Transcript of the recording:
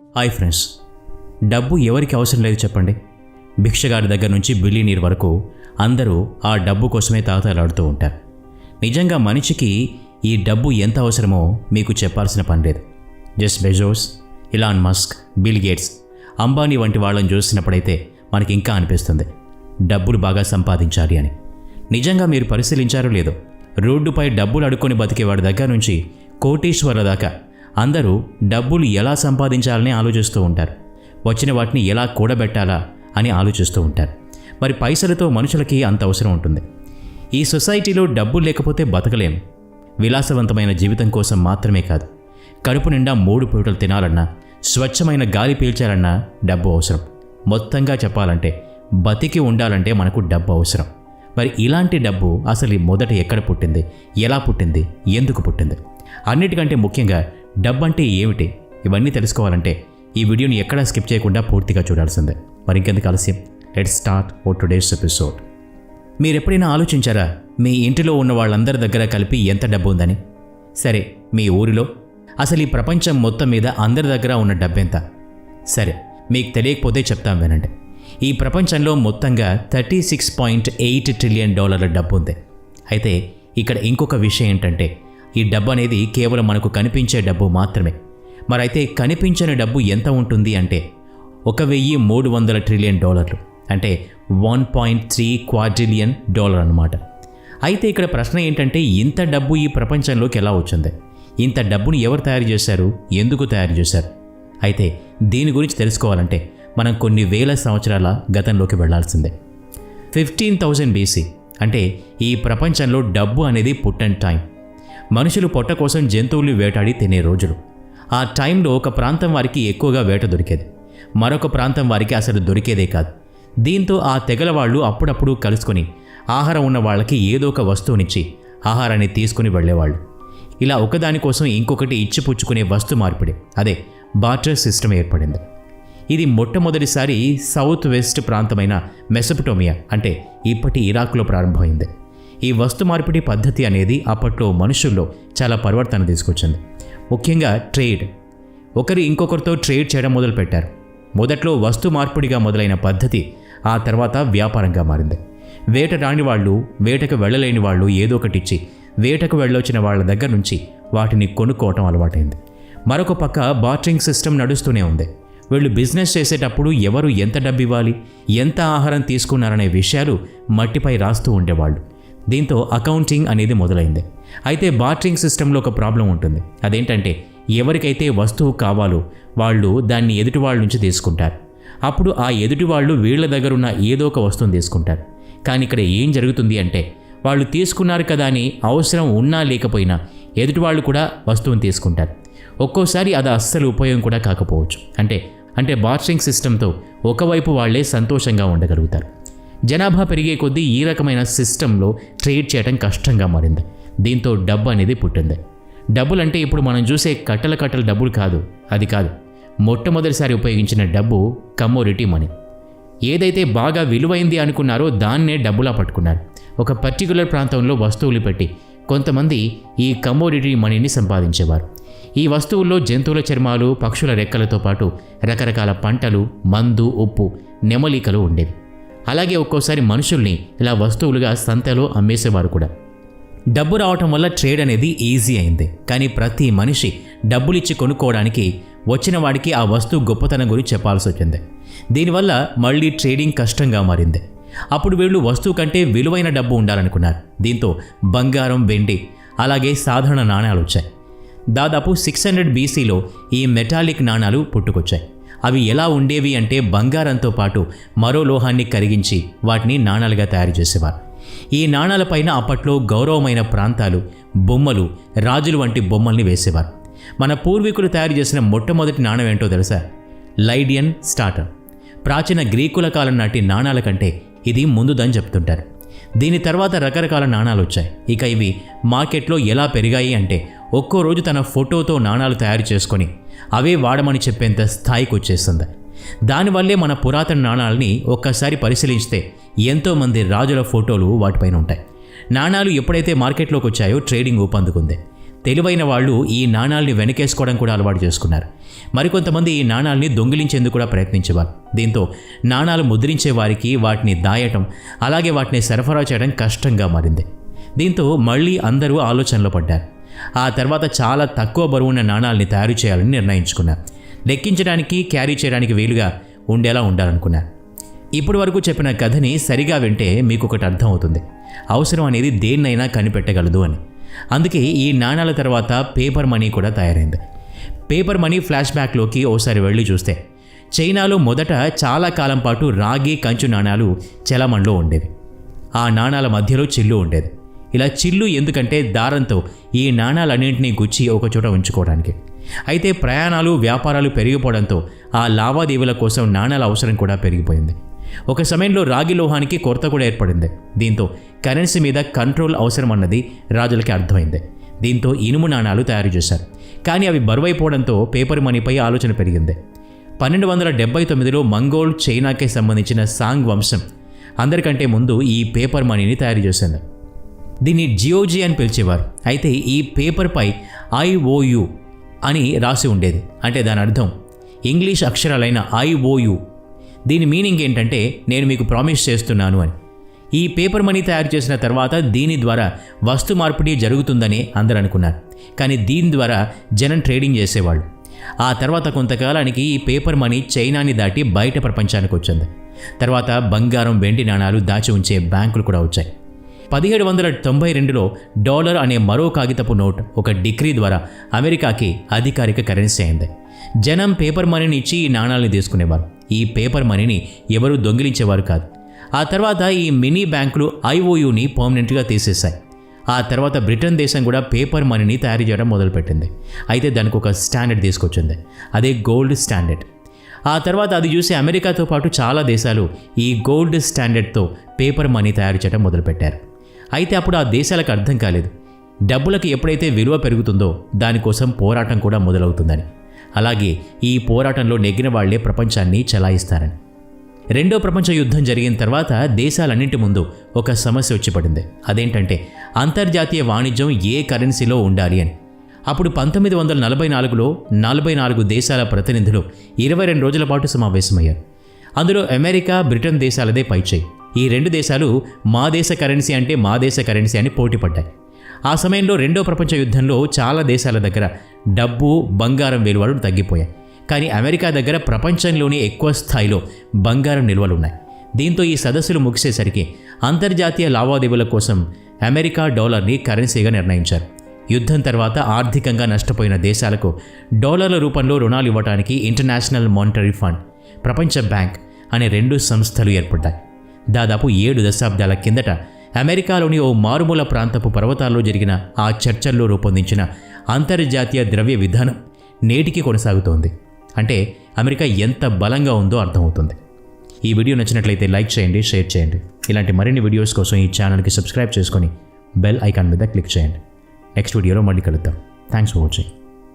Hi friends డబ్బు ఎవరికి అవసరం లేదు చెప్పండి. భిక్షగాడి దగ్గర నుంచి బిలియనీర్ వరకు అందరూ ఆ డబ్బు కోసమే తాతలాడుతూ ఉంటారు. నిజంగా మనిషికి ఈ డబ్బు ఎంత అవసరమో మీకు చెప్పాల్సిన పని లేదు. Just Bezos Elon Musk Bill Gates Ambani వంటి వాళ్ళని చూసినప్పుడైతే మనకి ఇంకా అనిపిస్తుంది డబ్బులు బాగా సంపాదించాలి అని. నిజంగా మీరు పరిశీలించారో లేదో రోడ్డుపై డబ్బులు అడుక్కొని బతికేవాడి దగ్గర నుంచి కోటీశ్వరుల దాకా అందరూ డబ్బులు ఎలా సంపాదించాలని ఆలోచిస్తూ ఉంటారు. వచ్చిన వాటిని ఎలా కూడబెట్టాలా అని ఆలోచిస్తూ ఉంటారు. మరి పైసలతో మనుషులకి అంత అవసరం ఉంటుంది. ఈ సొసైటీలో డబ్బు లేకపోతే బతకలేం. విలాసవంతమైన జీవితం కోసం మాత్రమే కాదు. కడుపు నిండా మూడు పూటలు తినాలన్నా స్వచ్ఛమైన గాలి పీల్చాలన్నా డబ్బు అవసరం. మొత్తంగా చెప్పాలంటే బతికి ఉండాలంటే మనకు డబ్బు అవసరం. మరి ఇలాంటి డబ్బు అసలు మొదట ఎక్కడ పుట్టింది ఎలా పుట్టింది ఎందుకు పుట్టింది? అన్నిటికంటే ముఖ్యంగా డబ్బు అంటే ఏమిటి? ఇవన్నీ తెలుసుకోవాలంటే ఈ వీడియోని ఎక్కడా స్కిప్ చేయకుండా పూర్తిగా చూడాల్సిందే. మరి ఇంకెందుకు ఆలస్యం? లెట్ స్టార్ట్ ఓ టుడేస్ ఎపిసోడ్ మీరు ఎప్పుడైనా ఆలోచించారా మీ ఇంటిలో ఉన్న వాళ్ళందరి దగ్గర కలిపి ఎంత డబ్బు ఉందని? సరే మీ ఊరిలో? అసలు ఈ ప్రపంచం మొత్తం మీద అందరి దగ్గర ఉన్న డబ్బెంత? సరే మీకు తెలియకపోతే చెప్తాం వినండి. ఈ ప్రపంచంలో మొత్తంగా thirty six point eight trillion డాలర్ల డబ్బు ఉంది అయితే ఇక్కడ ఇంకొక విషయం ఏంటంటే ఈ డబ్బు అనేది కేవలం మనకు కనిపించే డబ్బు మాత్రమే. మరైతే కనిపించని డబ్బు ఎంత ఉంటుంది అంటే ఒక వెయ్యి మూడు వందల ట్రిలియన్ డాలర్లు అంటే one point three quadrillion dollar అన్నమాట. అయితే ఇక్కడ ప్రశ్న ఏంటంటే ఇంత డబ్బు ఈ ప్రపంచంలోకి ఎలా వచ్చింది? ఇంత డబ్బును ఎవరు తయారు చేశారు? ఎందుకు తయారు చేశారు? అయితే దీని గురించి తెలుసుకోవాలంటే మనం కొన్ని వేల సంవత్సరాల గతంలోకి వెళ్ళాల్సిందే. ఫిఫ్టీన్ థౌజండ్ బీసీ అంటే ఈ ప్రపంచంలో డబ్బు అనేది పుట్టన్ టైం. మనుషులు పొట్ట కోసం జంతువులు వేటాడి తినే రోజులు. ఆ టైంలో ఒక ప్రాంతం వారికి ఎక్కువగా వేట దొరికేది. మరొక ప్రాంతం వారికి అసలు దొరికేదే కాదు. దీంతో ఆ తెగల వాళ్ళు అప్పుడప్పుడు కలుసుకొని ఆహారం ఉన్న వాళ్ళకి ఏదో ఒక వస్తువునిచ్చి ఆహారాన్ని తీసుకుని వెళ్ళేవాళ్ళు. ఇలా ఒకదానికోసం ఇంకొకటి ఇచ్చిపుచ్చుకునే వస్తు మార్పిడి. అదే బార్టర్ సిస్టమ్ ఏర్పడింది. ఇది మొట్టమొదటిసారి సౌత్ వెస్ట్ ప్రాంతమైన మెసపటోమియా అంటే ఇప్పటి ఇరాక్లో ప్రారంభమైంది. ఈ వస్తు మార్పిడి పద్ధతి అనేది అప్పట్లో మనుషుల్లో చాలా పరివర్తన తీసుకొచ్చింది. ముఖ్యంగా ట్రేడ్. ఒకరు ఇంకొకరితో ట్రేడ్ చేయడం మొదలుపెట్టారు. మొదట్లో వస్తు మార్పిడిగా మొదలైన పద్ధతి ఆ తర్వాత వ్యాపారంగా మారింది. వేట రాని వాళ్ళు వేటకు వెళ్ళలేని వాళ్ళు ఏదో ఒకటి ఇచ్చి వేటకు వెళ్ళొచ్చిన వాళ్ళ దగ్గర నుంచి వాటిని కొనుక్కోవటం అలవాటైంది. మరొక పక్క బాటరింగ్ సిస్టమ్ నడుస్తూనే ఉంది. వీళ్ళు బిజినెస్ చేసేటప్పుడు ఎవరు ఎంత డబ్బు ఇవ్వాలి ఎంత ఆహారం తీసుకున్నారనే విషయాలు మట్టిపై రాస్తూ ఉండేవాళ్ళు. దీంతో అకౌంటింగ్ అనేది మొదలైంది. అయితే బార్టరింగ్ సిస్టంలో ఒక ప్రాబ్లం ఉంటుంది. అదేంటంటే ఎవరికైతే వస్తువు కావాలో వాళ్ళు దాన్ని ఎదుటి వాళ్ళ నుంచి తీసుకుంటారు. అప్పుడు ఆ ఎదుటి వాళ్ళు వీళ్ళ దగ్గర ఉన్న ఏదో ఒక వస్తువుని తీసుకుంటారు. కానీ ఇక్కడ ఏం జరుగుతుంది అంటే వాళ్ళు తీసుకున్నారు కదా అని అవసరం ఉన్నా లేకపోయినా ఎదుటి వాళ్ళు కూడా వస్తువుని తీసుకుంటారు. ఒక్కోసారి అది అస్సలు ఉపయోగం కూడా కాకపోవచ్చు. అంటే అంటే బార్టరింగ్ సిస్టంతో ఒకవైపు వాళ్ళే సంతోషంగా ఉండగలుగుతారు. జనాభా పెరిగే కొద్దీ ఈ రకమైన సిస్టంలో ట్రేడ్ చేయడం కష్టంగా మారింది. దీంతో డబ్బు అనేది పుట్టింది. డబ్బులు అంటే ఇప్పుడు మనం చూసే కట్టల కట్టల డబ్బులు కాదు అది కాదు. మొట్టమొదటిసారి ఉపయోగించిన డబ్బు కమోడిటీ మనీ ఏదైతే బాగా విలువైంది అనుకున్నారో దాన్నే డబ్బులా పట్టుకున్నారు. ఒక పర్టికులర్ ప్రాంతంలో వస్తువులు పెట్టి కొంతమంది ఈ కమోడిటీ మనీని సంపాదించేవారు. ఈ వస్తువుల్లో జంతువుల చర్మాలు పక్షుల రెక్కలతో పాటు రకరకాల పంటలు మందు ఉప్పు నెమలికలు ఉండేవి. అలాగే ఒక్కోసారి మనుషుల్ని ఇలా వస్తువులుగా సంతలో అమ్మేసేవారు కూడా. డబ్బు రావటం వల్ల ట్రేడ్ అనేది ఈజీ అయింది. కానీ ప్రతి మనిషి డబ్బులిచ్చి కొనుక్కోవడానికి వచ్చిన వాడికి ఆ వస్తువు గొప్పతనం గురించి చెప్పాల్సి వచ్చింది. దీనివల్ల మళ్ళీ ట్రేడింగ్ కష్టంగా మారింది. అప్పుడు వీళ్ళు వస్తువు కంటే విలువైన డబ్బు ఉండాలనుకున్నారు. దీంతో బంగారం వెండి అలాగే సాధారణ నాణాలు వచ్చాయి. దాదాపు సిక్స్ హండ్రెడ్ బీసీలో ఈ మెటాలిక్ నాణాలు పుట్టుకొచ్చాయి. అవి ఎలా ఉండేవి అంటే బంగారంతో పాటు మరో లోహాన్ని కరిగించి వాటిని నాణాలుగా తయారు చేసేవారు. ఈ నాణాలపైన అప్పట్లో గౌరవమైన ప్రాంతాలు బొమ్మలు రాజులు వంటి బొమ్మల్ని వేసేవారు. మన పూర్వీకులు తయారు చేసిన మొట్టమొదటి నాణం ఏంటో తెలుసా? Lydian starter. ప్రాచీన గ్రీకుల కాలం నాటి నాణాల కంటే ఇది ముందుదని చెప్తుంటారు. దీని తర్వాత రకరకాల నాణాలు వచ్చాయి. ఇక ఇవి మార్కెట్లో ఎలా పెరిగాయి అంటే ఒక్కో రోజు తన ఫోటోతో నాణాలు తయారు చేసుకొని అవే వాడమని చెప్పేంత స్థాయికి వచ్చేస్తుంది దానివల్లే మన పురాతన నాణాలని ఒక్కసారి పరిశీలిస్తే ఎంతోమంది రాజుల ఫోటోలు వాటిపైన ఉంటాయి. నాణాలు ఎప్పుడైతే మార్కెట్లోకి వచ్చాయో ట్రేడింగ్ ఊపందుకుంది. తెలివైన వాళ్ళు ఈ నాణాల్ని వెనకేసుకోవడం కూడా అలవాటు చేసుకున్నారు. మరికొంతమంది ఈ నాణాల్ని దొంగిలించేందుకు కూడా ప్రయత్నించేవారు. దీంతో నాణాలు ముద్రించే వారికి వాటిని దాయటం అలాగే వాటిని సరఫరా చేయడం కష్టంగా మారింది. దీంతో మళ్ళీ అందరూ ఆలోచనలో పడ్డారు. ఆ తర్వాత చాలా తక్కువ బరువున్న నాణాల్ని తయారు చేయాలని నిర్ణయించుకున్నా. లెక్కించడానికి క్యారీ చేయడానికి వీలుగా ఉండేలా ఉండాలనుకున్నా. ఇప్పటి వరకు చెప్పిన కథని సరిగా వింటే మీకు ఒకటి అర్థమవుతుంది. అవసరం అనేది దేన్నైనా కనిపెట్టగలదు అని. అందుకే ఈ నాణాల తర్వాత పేపర్ మనీ కూడా తయారైంది. పేపర్ మనీ ఫ్లాష్ బ్యాక్లోకి ఓసారి వెళ్ళి చూస్తే చైనాలో మొదట చాలా కాలం పాటు రాగి కంచు నాణాలు చలమణలో ఉండేవి. ఆ నాణాల మధ్యలో చిల్లు ఉండేది. ఇలా చిల్లు ఎందుకంటే దారంతో ఈ నాణాలన్నింటినీ గుచ్చి ఒకచోట ఉంచుకోవడానికి. అయితే ప్రయాణాలు వ్యాపారాలు పెరిగిపోవడంతో ఆ లావాదేవీల కోసం నాణాల అవసరం కూడా పెరిగిపోయింది. ఒక సమయంలో రాగి లోహానికి కొరత కూడా ఏర్పడింది. దీంతో కరెన్సీ మీద కంట్రోల్ అవసరం అన్నది రాజులకి అర్థమైంది. దీంతో ఇనుము నాణాలు తయారు చేశారు. కానీ అవి బరువైపోవడంతో పేపర్ మనీపై ఆలోచన పెరిగింది. పన్నెండు వందల డెబ్బై తొమ్మిదిలో మంగోల్ చైనాకి సంబంధించిన సాంగ్ వంశం అందరికంటే ముందు ఈ పేపర్ మనీని తయారు చేసింది. దీన్ని జియోజీ అని పిలిచేవారు. అయితే ఈ పేపర్పై ఐఓయు అని రాసి ఉండేది. అంటే దాని అర్థం ఇంగ్లీష్ అక్షరాలైన ఐఓయు దీని మీనింగ్ ఏంటంటే నేను మీకు ప్రామిస్ చేస్తున్నాను అని. ఈ పేపర్ మనీ తయారు చేసిన తర్వాత దీని ద్వారా వస్తు మార్పిడి జరుగుతుందని అందరూ అనుకున్నారు. కానీ దీని ద్వారా జనం ట్రేడింగ్ చేసేవాళ్ళు. ఆ తర్వాత కొంతకాలానికి ఈ పేపర్ మనీ చైనాని దాటి బయట ప్రపంచానికి వచ్చింది. తర్వాత బంగారం వెండి నాణాలు దాచి ఉంచే బ్యాంకులు కూడా వచ్చాయి. పదిహేడు వందల తొంభై రెండులో డాలర్ అనే మరో కాగితపు నోట్ ఒక డిగ్రీ ద్వారా అమెరికాకి అధికారిక కరెన్సీ అయింది. జనం పేపర్ మనీని ఇచ్చి ఈ నాణాలని తీసుకునేవారు. ఈ పేపర్ మనీని ఎవరూ దొంగిలించేవారు కాదు. ఆ తర్వాత ఈ మినీ బ్యాంకులు ఐఓయుని పర్మనెంట్గా తీసేశాయి. ఆ తర్వాత బ్రిటన్ దేశం కూడా పేపర్ మనీని తయారు చేయడం మొదలుపెట్టింది. అయితే దానికి ఒక స్టాండర్డ్ తీసుకొచ్చింది. అదే గోల్డ్ స్టాండర్డ్. ఆ తర్వాత అది చూసి అమెరికాతో పాటు చాలా దేశాలు ఈ గోల్డ్ స్టాండర్డ్తో పేపర్ మనీ తయారు చేయడం మొదలుపెట్టారు. అయితే అప్పుడు ఆ దేశాలకు అర్థం కాలేదు. డబ్బులకు ఎప్పుడైతే విలువ పెరుగుతుందో దానికోసం పోరాటం కూడా మొదలవుతుందని. అలాగే ఈ పోరాటంలో నెగ్గిన వాళ్ళే ప్రపంచాన్ని చలాయిస్తారని. రెండో ప్రపంచ యుద్ధం జరిగిన తర్వాత దేశాలన్నింటి ముందు ఒక సమస్య వచ్చి పడింది అదేంటంటే అంతర్జాతీయ వాణిజ్యం ఏ కరెన్సీలో ఉండాలి అని. అప్పుడు పంతొమ్మిది వందల నలభై నాలుగులో నలభై నాలుగు దేశాల ప్రతినిధులు ఇరవై రెండు రోజుల పాటు సమావేశమయ్యారు. అందులో అమెరికా బ్రిటన్ దేశాలదే పైచేయి. ఈ రెండు దేశాలు మా దేశ కరెన్సీ అంటే మా దేశ కరెన్సీ అని పోటీ పడ్డాయి ఆ సమయంలో రెండో ప్రపంచ యుద్ధంలో చాలా దేశాల దగ్గర డబ్బు బంగారం విలువలు తగ్గిపోయాయి. కానీ అమెరికా దగ్గర ప్రపంచంలోనే ఎక్కువ స్థాయిలో బంగారం నిల్వలు ఉన్నాయి దీంతో ఈ సదస్సులు ముగిసేసరికి అంతర్జాతీయ లావాదేవీల కోసం అమెరికా డాలర్ని కరెన్సీగా నిర్ణయించారు. యుద్ధం తర్వాత ఆర్థికంగా నష్టపోయిన దేశాలకు డాలర్ల రూపంలో రుణాలు ఇవ్వడానికి ఇంటర్నేషనల్ మానిటరీ ఫండ్ ప్రపంచ బ్యాంక్ అనే రెండు సంస్థలు ఏర్పడ్డాయి. దాదాపు ఏడు దశాబ్దాల కిందట అమెరికాలోని ఓ మారుమూల ప్రాంతపు పర్వతాల్లో జరిగిన ఆ చర్చల్లో రూపొందించిన అంతర్జాతీయ ద్రవ్య విధానం నేటికి కొనసాగుతోంది. అంటే అమెరికా ఎంత బలంగా ఉందో అర్థమవుతుంది. ఈ వీడియో నచ్చినట్లయితే లైక్ చేయండి షేర్ చేయండి. ఇలాంటి మరిన్ని వీడియోస్ కోసం ఈ ఛానల్కి సబ్స్క్రైబ్ చేసుకొని బెల్ ఐకాన్ మీద క్లిక్ చేయండి. నెక్స్ట్ వీడియోలో మళ్ళీ కలుద్దాం. Thanks for watching.